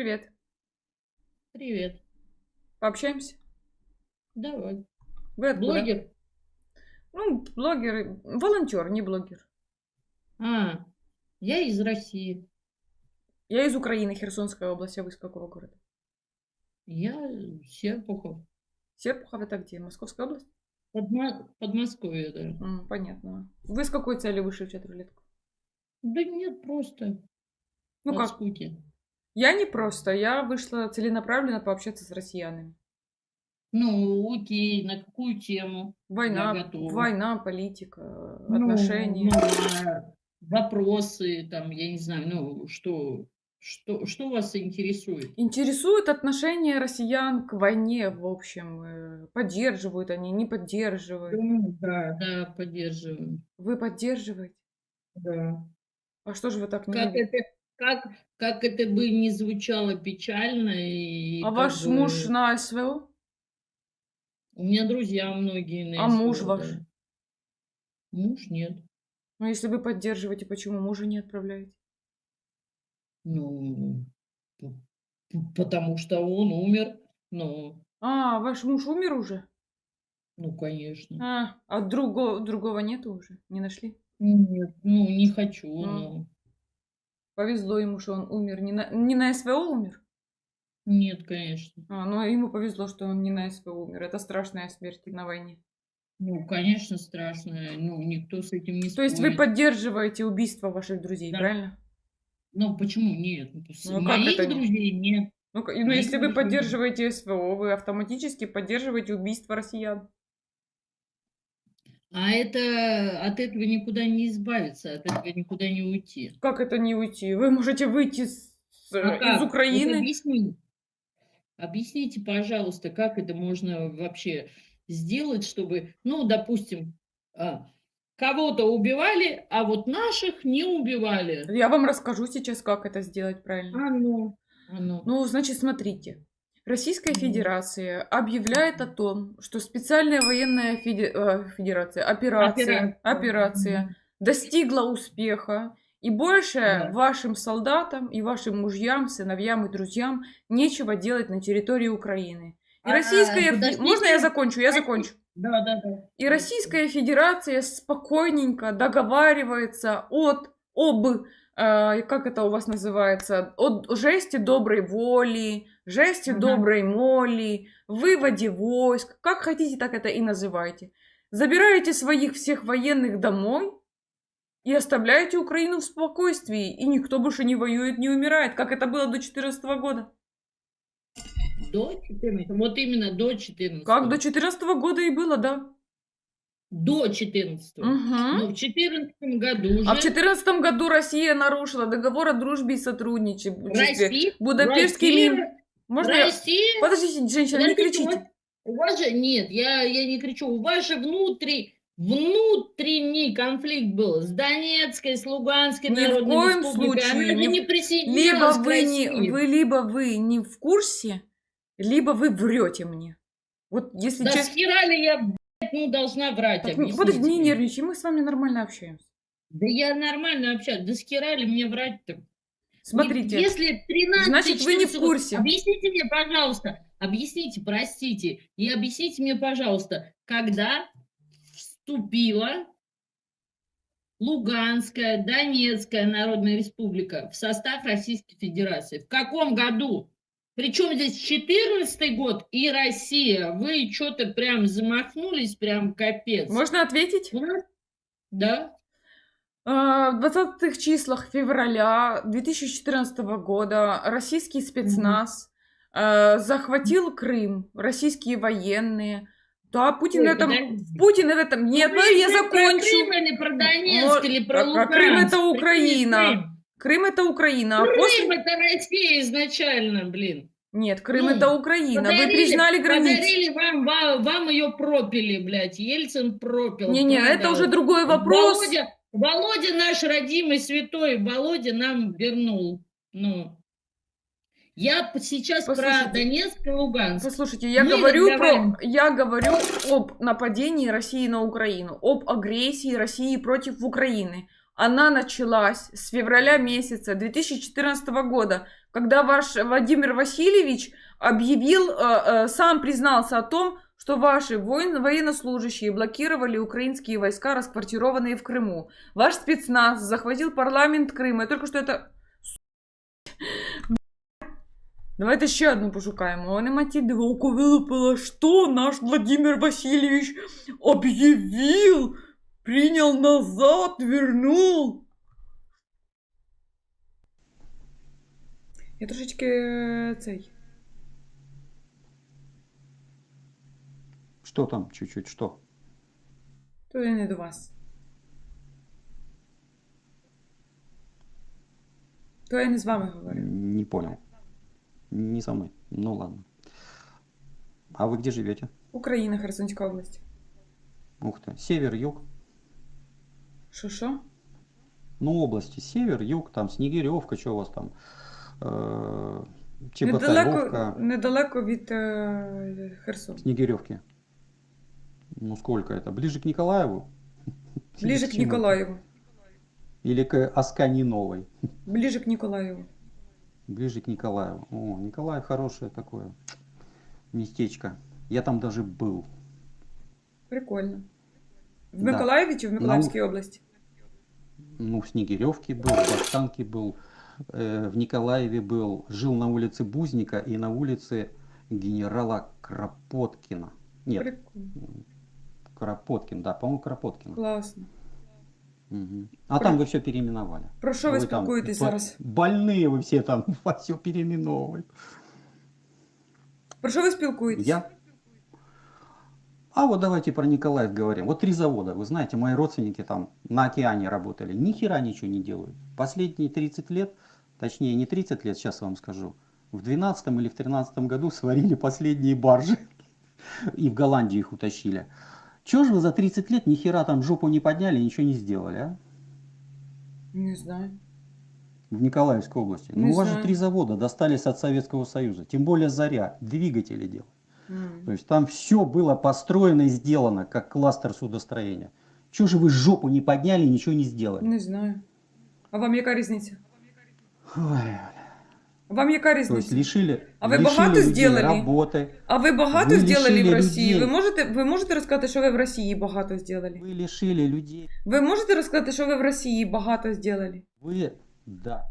Привет. Привет. Пообщаемся? Давай. Вы откуда? Блогер? Ну, блогер, волонтер, не блогер. А, я из России. Я из Украины, Херсонская область, а вы из какого города? Я Серпухов. Серпухов это где? Московская область? Подма- Подмосковье, да. М, понятно. Вы с какой целью вышли в чат-рулетку? Да нет, просто Ну от как? скуки. Я не просто, я вышла целенаправленно пообщаться с россиянами. Ну, окей, на какую тему? Война, война, политика, Ну, отношения. ну, а вопросы, там, я не знаю, ну, что, что, что вас интересует? Интересуют отношения россиян к войне, в общем. э, Поддерживают они, не поддерживают. Ну, да, да, поддерживаю. Вы поддерживаете? Да. А что же вы так не Как это, как, как это бы не звучало печально и А ваш бы- муж на СВО? У меня друзья многие на А муж ваш? Муж нет. Ну, если вы поддерживаете, почему мужа не отправляете? Ну, потому что он умер. Ну, А, ваш муж умер уже? ну, конечно. А, а другого, другого нету уже? Не нашли? Нет, ну, не хочу, Ну. ну. Повезло ему, что он умер. Не на, не на СВО умер? Нет, конечно. А, ну, ему повезло, что он не на СВО умер. Это страшная смерть на войне. Ну, конечно, страшно. Ну, никто с этим не То есть вы спорит. поддерживаете убийство ваших друзей, Да. правильно? Ну, почему нет? С Ну, а как моих это нет? друзей нет. Ну, к- ну, Моих если вы нет. поддерживаете СВО, вы автоматически поддерживаете убийство россиян. А это от этого никуда не избавиться, от этого никуда не уйти. Как это не уйти? Вы можете выйти с- А из как? Вот Украины. объясни. Объясните, пожалуйста, как это можно вообще сделать, чтобы, ну, допустим, а, кого-то убивали, а вот наших не убивали. Я вам расскажу сейчас, как это сделать правильно. А ну, а ну. Ну, значит, смотрите. Российская. Федерация объявляет о том, что специальная военная э, федерация, операция, Операция. операция достигла успеха, и больше Да. вашим солдатам и вашим мужьям, сыновьям и друзьям нечего делать на территории Украины. И А, Российская... Фе- подождите. Можно я закончу? Я закончу. Да, да, да. И Российская Федерация спокойненько договаривается от, об, э, как это у вас называется, от жести доброй воли, жести Ага. доброй моли, выводе войск, как хотите, так это и называйте. Забираете своих всех военных домой и оставляете Украину в спокойствии, и никто больше не воюет, не умирает, как это было до 2014 года. До 14 Вот именно до 14 Как до 2014 года и было, да. До 14 Мгм. Ну, в 14 году уже А в 2014 году Россия нарушила договор о дружбе и сотрудничестве. Россия, Будапештский Россия, мир. Можно я- Россия Подождите, женщина, не Подождите, кричите. вот У вас же, нет, я, я не кричу, у вас же внутри, внутренний конфликт был с Донецкой, с Луганской Ни в коем случае же не не Либо вы, не, вы, либо вы не в курсе, либо вы врете мне. Вот если Да честно... я, ну, должна врать, Так, ну, подожди, не нервничай, мы с вами нормально общаемся. Да я нормально общаюсь, да с хера ли мне врать-то? Смотрите, Если 13 значит, вы не в 14 курсе. Объясните мне, пожалуйста, объясните, простите, и объясните мне, пожалуйста, когда вступила Луганская, Донецкая Народная Республика в состав Российской Федерации? В каком году? Причем здесь 14 год и Россия. Вы что-то прям замахнулись, прям капец. можно ответить? Да? А, В 20 числах февраля 2014 года российский спецназ э, захватил Крым, российские военные. Да, Путин Ой, в этом... подождите. Путин в этом... Нет, Ну, я закончу. Крым или про Донецк, Вот, или про а- а Луганск? Крым это Украина. Крым? Это Украина. А Крым после... это Россия изначально, блин. Нет, Крым Ну, это Украина. Вы Подарили- признали границу. Подарили вам, вам, вам ее пропили, блядь. Ельцин пропил. Не-не, это уже другой вопрос. Володя, Володя наш родимый святой, Володя нам вернул. Ну, я сейчас Послушайте. про Донецк и Луганск. Послушайте, я Мы говорю про, я говорю об нападении России на Украину, об агрессии России против Украины. Она началась с февраля месяца 2014 года, когда ваш Владимир Васильевич объявил, э, э, сам признался о том, что ваши военнослужащие блокировали украинские войска, расквартированные в Крыму. Ваш спецназ захватил парламент Крыма. Я только что это... Давайте ще одну пошукаємо. Вони маті дивоку вилупила, що наш Владимир Васильевич объявил, принял назад, вернул. Я трошечки цей. Что там чуть-чуть, что? То я не до вас. То я не з вами говорю. Не понял. Не со мной. Ну ладно. А вы где живете? Україна, Херсонська область. Ух ты. Север, юг. Що? Ну, области. Север, юг, там Снегиревка, что у вас там? Э, Недалеко, Чеботаревка, недалеко від е, Херсона. Снегиревки. Ну, сколько это? Ближе к Николаеву? Ближе Или к чему? Ніколаєву. Или к Асканиновой? Ближе к Ніколаєву. Ближе к Николаеву. О, Николаев хорошее такое местечко. Я там даже был. Прикольно. В Да. Миколаєві чи в Миколаївській області? Ну, в Снегиревке был, в Баштанке был, э, в Николаеве был, жил на улице Бузника и на улице генерала Кропоткина. Нет, Прикольно. Кропоткин, да, по-моему, Кропоткина. Класно. Мгм. А там вы все переименовали. Про що ви Вы там спілкуєтесь бо- зараз? Больные вы все там, вас все переименовывают. Про що ви спілкуєтесь? Я? А вот давайте про Николаев говорим. Вот три завода, вы знаете, мои родственники там на океане работали. Ни хера ничего не делают. Последние 30 лет, точнее не 30 лет, сейчас вам скажу, в 12 или в 13 году сварили последние баржи. И в Голландию их утащили. Чего же вы за 30 лет ни хера там жопу не подняли, ничего не сделали, а? Не знаю. В Николаевской области. Ну Не у вас же три завода достались от Советского Союза. Тем более Заря, двигатели делают. М. То есть там все было построено и сделано, как кластер судостроения. Чего же вы жопу не подняли ничего не сделали? Не знаю. А вам яка різниця? Ой, Вам яка то есть різниця? лишили, А вы лишили богато людей сделали? работы. А ви багато Ви зробили в лишили Росії? людей. Ви можете, ви можете розказати, що ви в Росії багато зробили? Вы лишили людей. Ви можете розказати, що ви в Росії багато зробили? Вы, да.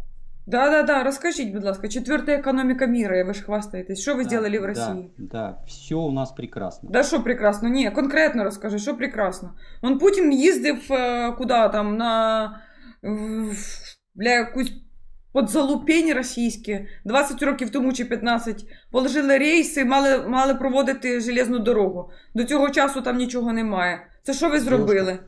Да, да, да, розкажіть, будь ласка, четверта економіка міра, ви ж хвастаєтесь. Що ви да, зробили в да, Росії? Да, все у нас прекрасно. Да що прекрасно? Ні, конкретно розкажи, що прекрасно. Он Путін їздив е, куди там на в- бля, якусь подзалупень російське. 20 років тому чи 15 положили рейси, мали, мали проводити железну дорогу. До цього часу там нічого немає. Це що ви зробили?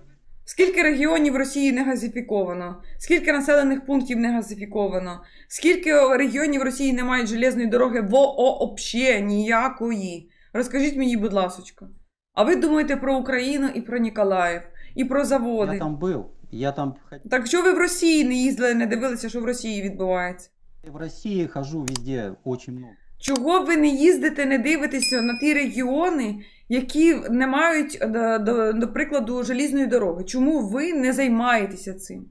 Скільки регіонів Росії не газифіковано? Скільки населених пунктів не газифіковано? Скільки регіонів Росії не мають железної дороги вообще ніякої? Розкажіть мені, будь ласочка. А ви думаєте про Україну і про Ніколаїв, і про заводи. Я там был. Я там. Так що ви в Росії не їздили, не дивилися, що в Росії відбувається? в России хожу везде очень много. Чого ви не їздите, не дивитеся на ті регіони, які не мають, до, до, до прикладу, желізної дороги? Чому ви не займаєтеся цим?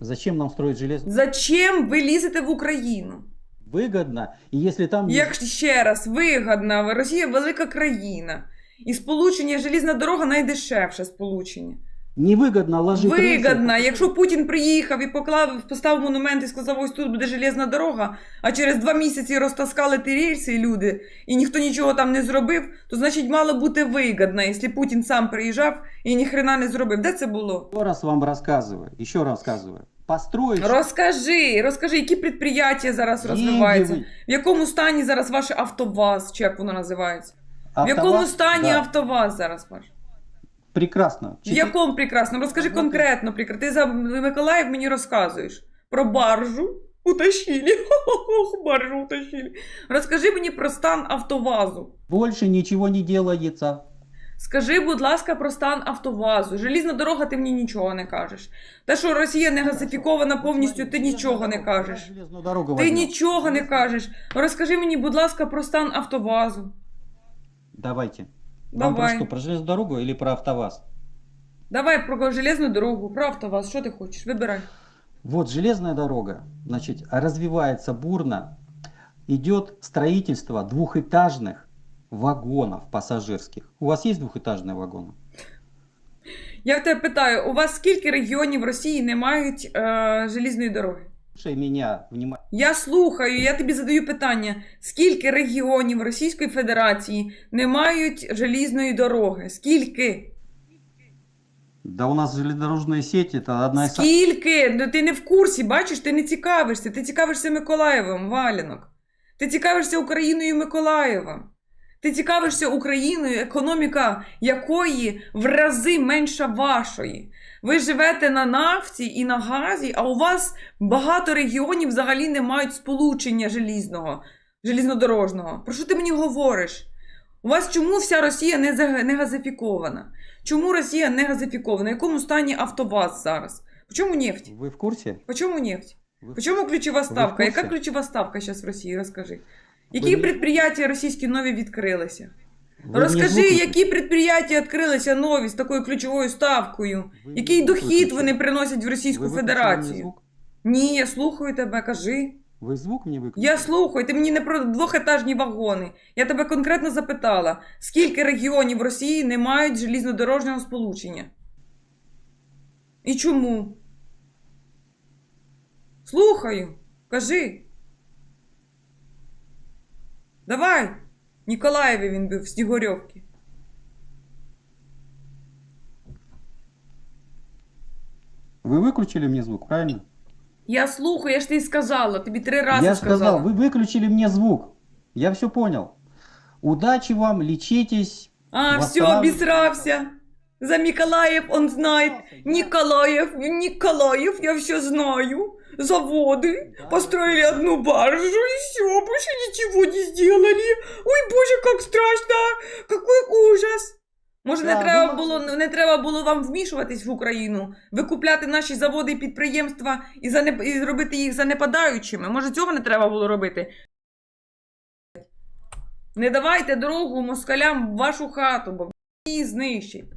Зачем нам строить железную? Зачем ви лізете в Україну? Выгодно. И если там... Як ще раз, вигадно, Росія велика країна. І сполучення желізна дорога найдешевше сполучення. Невыгодно ложить рельсы. Вигадно, якщо Путін приїхав і поклав, поставив монумент і сказав, ось тут буде железна дорога, а через два місяці розтаскали ті рельси люди, і ніхто нічого там не зробив, то значить мало бути вигідно, якщо Путін сам приїжджав і ніхрена не зробив. Де це було? Еще раз вам рассказываю, еще раз рассказываю. Построить... Розкажи, розкажи, які підприємства зараз деньги розвиваються, вы- в якому стані зараз ваш автоваз, чи як воно називається? В Автоваз- якому стані да, автоваз зараз ваш? Прекрасно. В якому прекрасно? Розкажи Роботи. конкретно. прекра- Ти за Миколаїв мені розказуєш. Про баржу утащили. Ох, баржу утащили. Розкажи мені про стан автовазу. Больше ничего не делается. Скажи, будь ласка, про стан автовазу. Желізна дорога, ти мені нічого не кажеш. Те, що Росія не газифікована повністю, ти нічого не кажеш. Ти нічого не кажеш. Розкажи мені, будь ласка, про стан автовазу. Давайте. Вам Давай. про что, про железную дорогу или про автоваз? Давай про железну дорогу, про автоваз. Що ти хочеш? Вибирай. Вот железная дорога, значит, развивается бурно. Идет строительство двухэтажных вагонов пассажирских. У вас есть двухэтажные вагоны? Я в тебе питаю, у вас скільки регіонів Росії не мають е, желізної дороги? Слушай меня внимательно. Я слухаю, я тобі задаю питання: скільки регіонів Російської Федерації не мають желізної дороги? Скільки? Да у нас железнодорожные сети это одна из... Скільки? Ну ти не в курсі, бачиш, ти не цікавишся. Ти цікавишся Миколаєвом, Валянок. Ти цікавишся Україною і Миколаєвом. Ти цікавишся Україною, економіка якої в рази менша вашої. Ви живете на нафті і на газі, а у вас багато регіонів взагалі не мають сполучення желізного, желізнодорожного. Про що ти мені говориш? У вас чому вся Росія не, газифікована? Чому Росія не газифікована? В якому стані Автобаз зараз? По чому нефть? Вы в курсе? По чому нефть? Вы По чому ключова ставка? Яка ключова ставка зараз в Росії? Розкажи. Які Ви- підприємства російські нові відкрилися? Вы мне Розкажи, звук- які підприємства відкрилися нові з такою ключовою ставкою? Вы Який звук дохід выключили? вони приносять в Російську Вы выключили мне Федерацію? звук? Ні, я слухаю тебе, кажи. Вы звук мне выключили? Я слухаю, ти мені не про двохетажні вагони. Я тебе конкретно запитала, скільки регіонів Росії не мають желізнодорожнього сполучення? І чому? Слухаю, кажи. Давай. В Ніколаєві він був в Снігурьовці. Вы выключили мне звук, правильно? Я слухаю, я ж тобі сказала, тобі три рази Я сказала. сказал, вы выключили мне звук. Я все понял. Удачи вам, лечитесь. А, все, Восстанавливай- обісрався. За Миколаїв он знає. Николаев, Николаев, я все знаю. Заводы. Построили одну баржу и все, больше ничего не сделали. Ой, боже, как страшно! Какой ужас! Може, не треба ну, було не треба було вам вмішуватись в Україну, викупляти наші заводи і підприємства і, занеп... і зробити їх занепадаючими. Може, цього не треба було робити? Не давайте дорогу москалям в вашу хату, бо її знищить.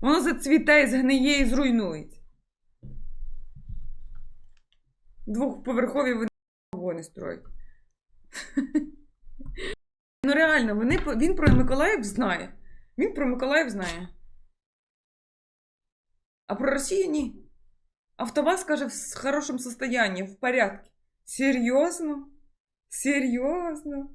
Воно зацвіте, згниє і зруйнується. Двохповерхові вони строять. Ну реально, вони, він про Миколаїв знає. Він про Миколаїв знає. А про Росію ні. Автоваз каже в хорошому состоянии, в порядке. Серйозно? Серйозно?